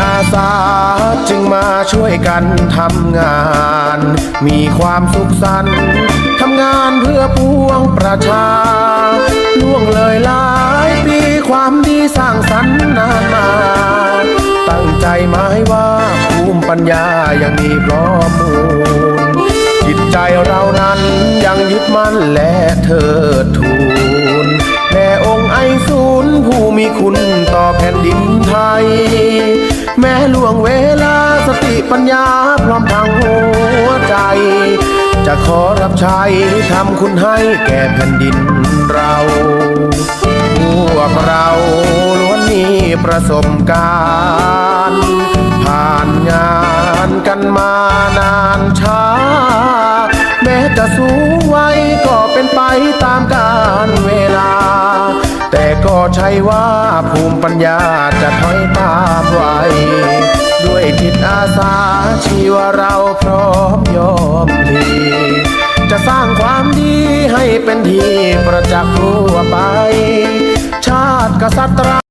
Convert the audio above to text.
อาสาจึงมาช่วยกันทำงาน มีความสุขสันต์ทำงานเพื่อปวงประชา ล่วงเลยหลายปีความดีสร้างสรรค์นานาตั้งใจหมายว่าภูมิปัญญายังมีพร้อมมูล จิตใจเรานั้นยังยึดมั่นและเทิดทูนแด่องค์ไอศูนย์ผู้มีคุณต่อแผ่นดินไทย แม้ล่วงเวลาสติปัญญาพร้อมทางหัวใจ จะขอรับใช้ทำคุณให้แก่แผ่นดินเราพวกเราล้วนมีประสบการณ์ ผ่านงานกันมานานช้า แม้จะสูงวัยก็เป็นไปตามกาลเวลา แต่ก็ใช่ว่าภูมิปัญญาจะถอยตาม เราพร้อมยอมพลีจะสร้างความดีให้เป็นที่ประจักษ์ทั่วไป ชาติกษัตริย์